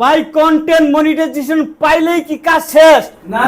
ভাই content monetization পাইলেই কি কাজ শেষ? না।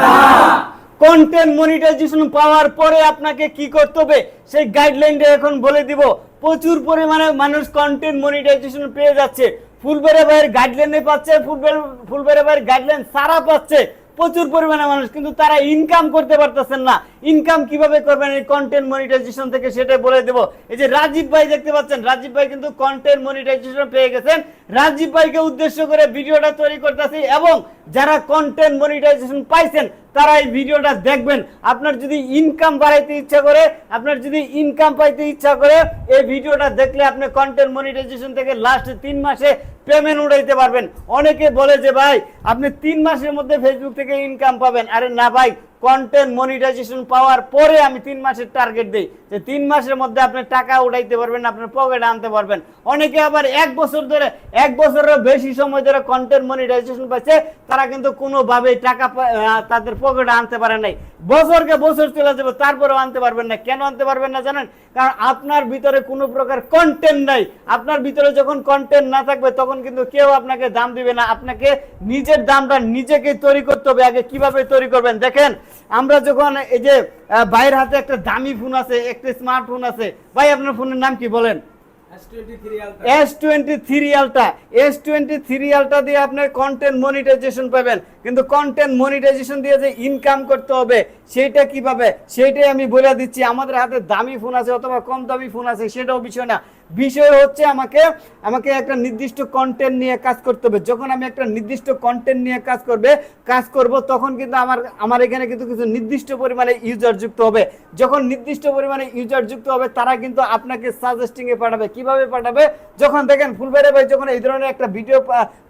কন্টেন্ট মনিটাইজেশন পাওয়ার পরে আপনাকে কি করতে হবে? সেই গাইডলাইনটা এখন বলে দিব। প্রচুর পরিমাণে মানুষ কন্টেন্ট মনিটাইজেশন পেয়ে যাচ্ছে। ফুলবেরে ভাইয়ের গাইডলাইনে পাচ্ছে ফুলবেড়ে ফুলবেড়ে ভাইয়ের গাইডলাইন সারা পাচ্ছে। প্রচুর পরিমাণে মানুষ, কিন্তু তারা ইনকাম করতে পারতেছেন না। ইনকাম কীভাবে করবেন? এই কন্টেন্ট মনিটাইজেশন থেকে সেটা বলে দেব। এই যে রাজীব ভাই দেখতে পাচ্ছেন, রাজীব ভাই কিন্তু কন্টেন্ট মনিটাইজেশন পেয়ে গেছেন। রাজীব ভাইকে উদ্দেশ্য করে ভিডিওটা তৈরি করতেছি এবং যারা কন্টেন্ট মনিটাইজেশন পাইছেন, তারা এই ভিডিওটা দেখবেন। আপনার যদি ইনকাম বাড়াইতে ইচ্ছা করে, আপনার যদি ইনকাম পাইতে ইচ্ছা করে, এই ভিডিওটা দেখলে আপনি কন্টেন্ট মনিটাইজেশন থেকে লাস্ট তিন মাসে পেমেন্ট উঠাইতে পারবেন। অনেকে বলে যে, ভাই, আপনি তিন মাসের মধ্যে ফেসবুক থেকে ইনকাম পাবেন। আরে না, ভাই কন্টেন্ট মনিটাইজেশন পাওয়ার পরে আমি তিন মাসের টার্গেট দিই। যে তিন মাসের মধ্যে আপনি টাকা উঠাইতে পারবেন, আপনার পকেটে আনতে পারবেন। অনেকে আবার এক বছর ধরে, এক বছরের বেশি সময় ধরে কন্টেন্ট মনিটাইজেশন পাচ্ছে, তারা কিন্তু কোনোভাবেই টাকা তাদের পকেটে আনতে পারে নাই। বছরকে বছর চলে যাবে, তারপরেও আনতে পারবেন না। কেন আনতে পারবেন না জানেন? কারণ আপনার ভিতরে কোনো প্রকার কন্টেন্ট নাই। আপনার ভিতরে যখন কন্টেন্ট না থাকবে, তখন কিন্তু কেউ আপনাকে দাম দিবে না। আপনাকে নিজের দামটা নিজেকে তৈরি করতে হবে। আগে কীভাবে তৈরি করবেন? দেখেন আমরা যখন এই যে বাইরের ভাইয়ের হাতে একটা দামি ফোন আছে একটা স্মার্টফোন আছে ভাই আপনার ফোনের নাম কি বলেন? S twenty three ultra S twenty three ultra দিয়ে আপনার কন্টেন্ট মনিটাইজেশন পাবেন। কিন্তু কন্টেন্ট মনিটাইজেশন দিয়ে যে ইনকাম করতে হবে সেইটা কীভাবে? সেইটাই আমি বলে দিচ্ছি। আমাদের হাতে দামি ফোন আছে অথবা কম দামি ফোন আছে, সেটাও বিষয় না। বিষয় হচ্ছে আমাকে আমাকে একটা নির্দিষ্ট কন্টেন্ট নিয়ে কাজ করতে হবে। যখন আমি একটা নির্দিষ্ট কন্টেন্ট নিয়ে কাজ করবে, কাজ করব, তখন কিন্তু আমার আমার এখানে কিন্তু কিছু নির্দিষ্ট পরিমাণে ইউজার যুক্ত হবে। যখন নির্দিষ্ট পরিমাণে ইউজার যুক্ত হবে, তারা কিন্তু আপনাকে সাজেস্টিং এ পাঠাবে। কীভাবে পাঠাবে? যখন দেখেন ফুলবেড়ে ভাই যখন এই ধরনের একটা ভিডিও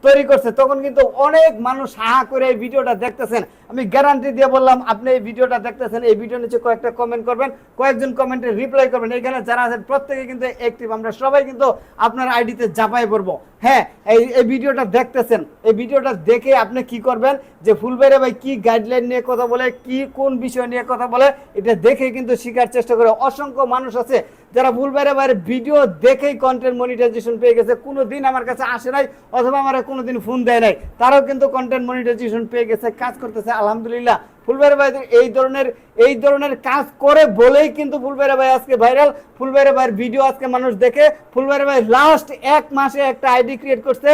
তৈরি করছে, তখন কিন্তু অনেক মানুষ হাহা করে এই ভিডিওটা দেখতেছেন, আমি গ্যারান্টি দিয়ে বললাম, আপনি এই ভিডিওটা দেখতেছেন, এই ভিডিও নিচে কয়েকটা কমেন্ট করবেন, কয়েকজন কমেন্টে রিপ্লাই করবেন। এখানে যারা আছেন, প্রত্যেকে কিন্তু অ্যাক্টিভ আমরা সবাই কিন্তু আপনার আইডিতে জাপাই পড়ব। হ্যাঁ এই এই ভিডিওটা দেখতেছেন, এই ভিডিওটা দেখে আপনি কি করবেন? যে ফুলবেড়ে ভাই কি গাইডলাইন নিয়ে কথা বলে, কি, কোন বিষয় নিয়ে কথা বলে, এটা দেখে কিন্তু শেখার চেষ্টা করে। অসংখ্য মানুষ আছে যারা ফুলবেড়ে বাইরে বাইরে ভিডিও দেখেই কন্টেন্ট মনিটাইজেশন পেয়ে গেছে কোনো দিন আমার কাছে আসে নাই, অথবা আমার কোনো দিন ফোন দেয় নাই, তারাও কিন্তু কন্টেন্ট মনিটাইজেশন পেয়ে গেছে, কাজ করতেছে, আলহামদুলিল্লাহ। ফুলবেড়ে ভাই এই ধরনের এই ধরনের কাজ করে বলেই কিন্তু ফুলবেড়ে ভাই আজকে ভাইরাল ফুলবেড়ে ভাইয়ের ভিডিও আজকে মানুষ দেখে ফুলবেড়ে ভাই লাস্ট এক মাসে একটা আইডি ক্রিয়েট করছে,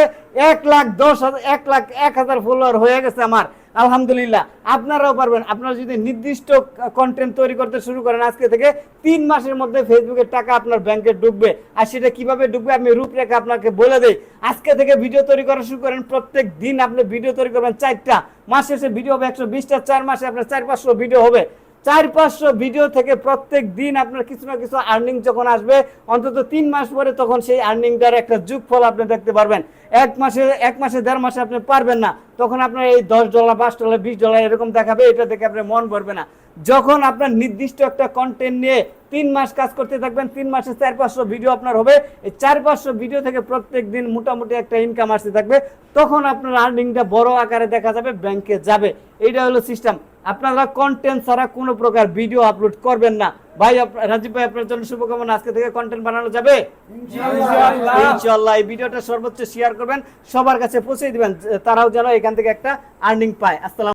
এক লাখ দশ হাজার, এক লাখ এক হাজার ফলোয়ার হয়ে গেছে আমার। আলহামদুলিল্লাহ, আপনারাও পারবেন। আপনারা যদি নির্দিষ্ট কন্টেন্ট তৈরি করতে শুরু করেন আজকে থেকে, তিন মাসের মধ্যে ফেসবুকের টাকা আপনার ব্যাংকে ঢুকবে। আর সেটা কীভাবে ঢুকবে আমি রূপরেখা আপনাকে বলে দেই। আজকে থেকে ভিডিও তৈরি করা শুরু করেন, প্রত্যেক দিন আপনি ভিডিও তৈরি করবেন চারটা। মাসে ভিডিও হবে একশো বিশটা, চার মাসে আপনার চার পাঁচশো ভিডিও হবে। চার পাঁচশো ভিডিও থেকে প্রত্যেক দিন আপনার কিছু না কিছু আর্নিং যখন আসবে, অন্তত তিন মাস পরে তখন সেই আর্নিংটার একটা যুগ ফল আপনি দেখতে পারবেন। এক মাসে এক মাসে, দেড় মাসে আপনি পারবেন না। তখন আপনার এই দশ ডলার পাঁচ ডলার বিশ ডলার এরকম দেখাবে, এটা দেখে আপনার মন ভরবে না। যখন আপনার নির্দিষ্ট একটা কন্টেন্ট নিয়ে তিন মাস কাজ করতে থাকবেন, তিন মাসে চার পাঁচশো ভিডিও আপনার হবে। এই চার পাঁচশো ভিডিও থেকে প্রত্যেক দিন মোটামুটি একটা ইনকাম আসতে থাকবে। তখন আপনার আর্নিংটা বড় আকারে দেখা যাবে ব্যাংকে যাবে। এইটা হলো সিস্টেম আপনারা কন্টেন্ট ছাড়া কোনো প্রকার ভিডিও আপলোড করবেন না। ভাই রাজীব ভাই আপনার জন্য শুভকামনা। আজকে থেকে কন্টেন্ট বানানো যাবে? ইনশাআল্লাহ। ইনশাল্লাহ এই ভিডিওটা সর্বোচ্চ শেয়ার করবেন। সবার কাছে পৌঁছে দিবেন। তারাও যেন এখান থেকে একটা আর্নিং পায়। আসসালাম